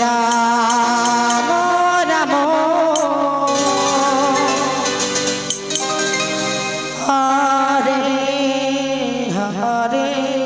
Ram Ram Hare Hare.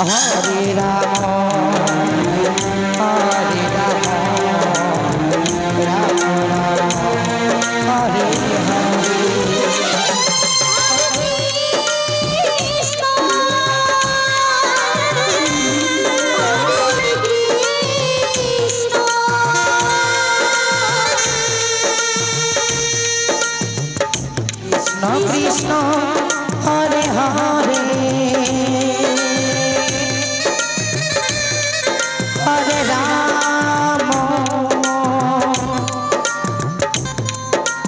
Hare Ram Hare Ram Ram